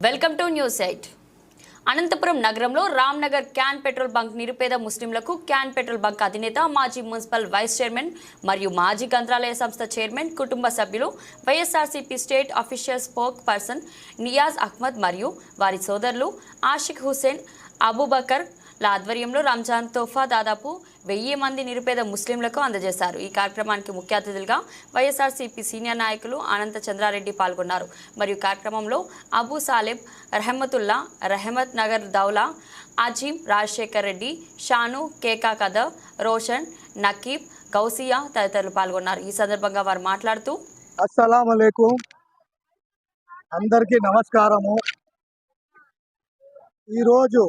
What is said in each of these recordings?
Welcome to news eight. Anantapuram నగరంలో Ramnagar can petrol bunk నిరుపేద ముస్లింలకు క్యాన్ పెట్రోల్ బంక్ అధినేత మాజీ మున్సిపల్ వైస్ చైర్మన్ మరియు మాజీ గ్రంథాలయ సంస్థ చైర్మన్ కుటుంబ సభ్యులు YSRCP state official spokesperson Niyaz Ahmed మరియు వారి సోదరులు ఆషిక్ హుసేన్ అబూబకర్ ఆధ్వర్యంలో రంజాన్ తోఫా దాదాపు వెయ్యి మంది నిరుపేద ముస్లింలకు అందజేశారు. ఈ కార్యక్రమానికి ముఖ్య అతిథులుగా వైఎస్ఆర్సీపీ సీనియర్ నాయకులు అనంత చంద్రారెడ్డి పాల్గొన్నారు. మరియు కార్యక్రమంలో అబూ సాలెబ్ రహమతుల్లా రహమత్ నగర్ దౌలా అజీం రాజశేఖర్ రెడ్డి షాను కేకా కదర్ రోషన్ నకీబ్ గౌసియా తదితరులు పాల్గొన్నారు. ఈ సందర్భంగా వారు మాట్లాడుతూ అస్సలం అందరికీ నమస్కారము. ఈరోజు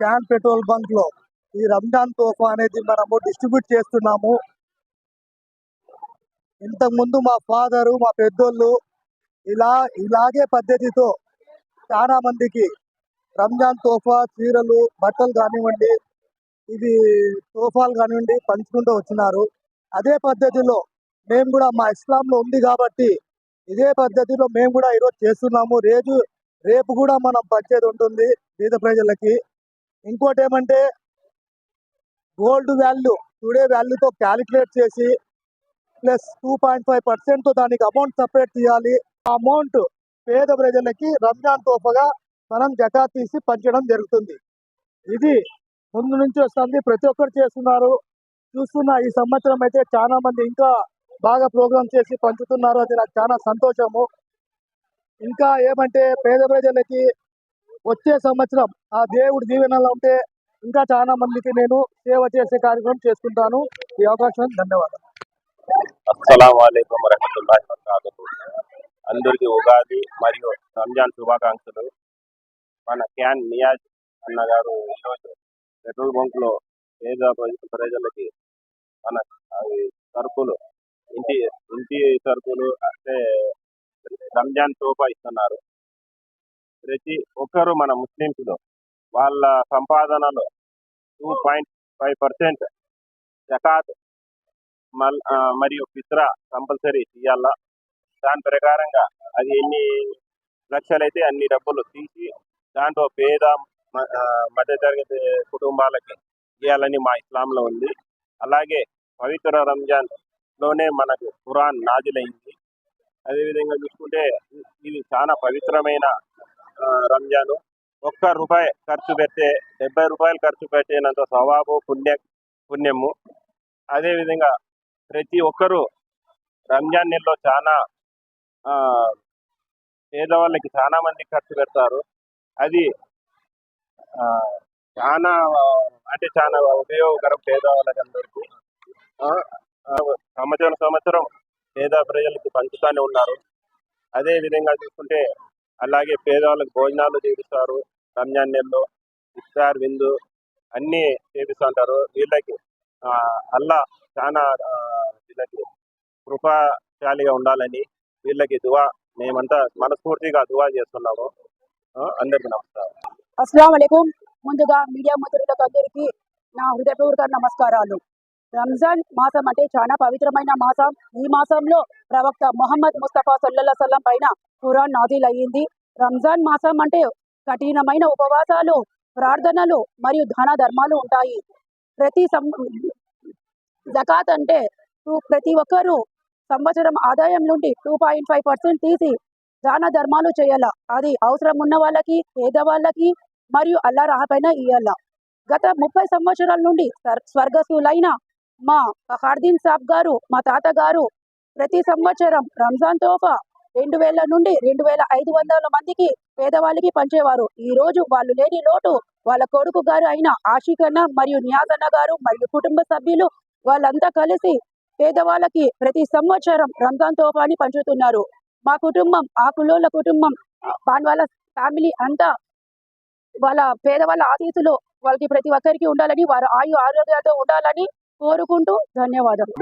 క్యాన్ పెట్రోల్ బంక్లో ఈ రంజాన్ తోఫా అనేది మనము డిస్ట్రిబ్యూట్ చేస్తున్నాము. ఇంతకుముందు మా ఫాదరు మా పెద్దోళ్ళు ఇలా ఇలాగే పద్ధతితో చాలా మందికి రంజాన్ తోఫా చీరలు బట్టలు కానివ్వండి ఇవి తోఫాలు కానివ్వండి పంచుకుంటూ వచ్చినారు. అదే పద్ధతిలో మేము కూడా మా ఇస్లాంలో ఉంది కాబట్టి ఇదే పద్ధతిలో మేము కూడా ఈరోజు చేస్తున్నాము. రేపు రేపు కూడా మనం పంచేది ఉంటుంది పేద ప్రజలకి. ఇంకోటి ఏమంటే గోల్డ్ వాల్యూ టుడే వాల్యూతో క్యాలిక్యులేట్ చేసి ప్లస్ టూ పాయింట్ ఫైవ్ పర్సెంట్తో దానికి అమౌంట్ సపరేట్ తీయాలి ఆ అమౌంట్ పేద ప్రజలకి రంజాన్ తోపగా మనం జకా తీసి పంచడం జరుగుతుంది. ఇది ముందు నుంచి వస్తుంది ప్రతి ఒక్కరు చేస్తున్నారు. చూస్తున్న ఈ సంవత్సరం అయితే చాలా మంది ఇంకా బాగా ప్రోగ్రామ్ చేసి పంచుతున్నారు. అది నాకు చాలా సంతోషము. ఇంకా ఏమంటే పేద ప్రజలకి వచ్చే సంవత్సరం ఆ దేవుడి దీవెనలో ఉంటే ఇంకా చాలా మందికి నేను సేవ చేసే కార్యక్రమం చేసుకుంటాను. ఈ అవకాశం ధన్యవాదాలు. అస్సలం వాలేకం వరహతుల్లాహి వబరకాతుహు. అందరికీ ఉగాది మరియు రంజాన్ శుభాకాంక్షలు. మన క్యాన్ నియాజ్ అన్న గారు ఈరోజు పెట్రోల్ బంక్లో పేద ప్రజలకి మన అవి సరుకులు ఇంటి ఇంటి సరుకులు అంటే రంజాన్ తోపా ఇస్తున్నారు. ప్రతి ఒక్కరు మన ముస్లింస్లో వాళ్ళ సంపాదనలో టూ పాయింట్ ఫైవ్ పర్సెంట్ జకాత్ మల్ మరియు ఫిత్రా కంపల్సరీ తీయాలా? దాని ప్రకారంగా అది ఎన్ని లక్షలైతే అన్ని డబ్బులు తీసి దాంట్లో పేద మ- మధ్యతరగతి కుటుంబాలకి ఇవ్వాలని మా ఇస్లాంలో ఉంది. అలాగే పవిత్ర రంజాన్లోనే మనకు ఖురాన్ నాజిలైంది. అదేవిధంగా చూసుకుంటే ఇది చాలా పవిత్రమైన రంజాను. ఒక్క రూపాయి ఖర్చు పెడితే డెబ్బై రూపాయలు ఖర్చు పెట్టినంత స్వభావం పుణ్య పుణ్యము. అదేవిధంగా ప్రతి ఒక్కరూ రంజాన్ నెలలో చాలా ఆ, పేదవాళ్ళకి చాలా మంది ఖర్చు పెడతారు. అది ఆ, చాలా అంటే చాలా ఉపయోగకరం పేదవాళ్ళకి అందరికీ. ఆ, సంవత్సరం సంవత్సరం పేద ప్రజలకి పంచుతానే ఉన్నారు. అదే విధంగా చూసుకుంటే అలాగే పేదవాళ్ళకి భోజనాలు చేపిస్తారు రంజాన్ నెలలో ఇఫ్తార్ విందు అన్నీ చేపిస్తుంటారు వీళ్ళకి ఆ, అల్లా చాలా వీళ్ళకి కృపాశాలిగా ఉండాలని వీళ్ళకి దువా మేమంతా మనస్ఫూర్తిగా దువా చేస్తున్నాము. అందరికీ నమస్కారం. అస్సలం ముందుగా మీడియా మిత్రులకు అందరికీ నా హృదయపూర్వక నమస్కారాలు. రంజాన్ మాసం అంటే చాలా పవిత్రమైన మాసం. ఈ మాసంలో ప్రవక్త మొహమ్మద్ ముస్తఫా సల్లల్లా సల్లం పైన ఖురాన్ నాజిల్ అయ్యింది. రంజాన్ మాసం అంటే కఠినమైన ఉపవాసాలు ప్రార్థనలు మరియు దాన ధర్మాలు ఉంటాయి. ప్రతి సం జకాత్ అంటే ప్రతి ఒక్కరూ సంవత్సరం ఆదాయం నుండి టూ పాయింట్ ఫైవ్ పర్సెంట్ తీసి దాన ధర్మాలు చేయాల? అది అవసరం ఉన్న వాళ్ళకి పేదవాళ్ళకి మరియు అల్లా రాహపైన ఇయ్యాల? గత ముప్పై సంవత్సరాల నుండి స్వర్గస్థులైన మా హార్దీన్ సాబ్ గారు మా తాతగారు ప్రతి సంవత్సరం రంజాన్ తోఫా రెండు వేల నుండి రెండు వేల ఐదు వందల మందికి పేదవాళ్ళకి పంచేవారు. ఈ రోజు వాళ్ళు లేని లోటు వాళ్ళ కొడుకు గారు అయిన ఆషిక్ అన్న మరియు నియాజ్ అన్న గారు మరియు కుటుంబ సభ్యులు వాళ్ళంతా కలిసి పేదవాళ్ళకి ప్రతి సంవత్సరం రంజాన్ తోఫాని పంచుతున్నారు. మా కుటుంబం ఆ కులోళ్ళ కుటుంబం పాన్ వాళ్ళ ఫ్యామిలీ అంతా వాళ్ళ పేదవాళ్ళ ఆతిథులు వాళ్ళకి ప్రతి ఒక్కరికి ఉండాలని వారు ఆయు ఆరోగ్యాలతో ఉండాలని కోరుకుంటూ ధన్యవాదాలు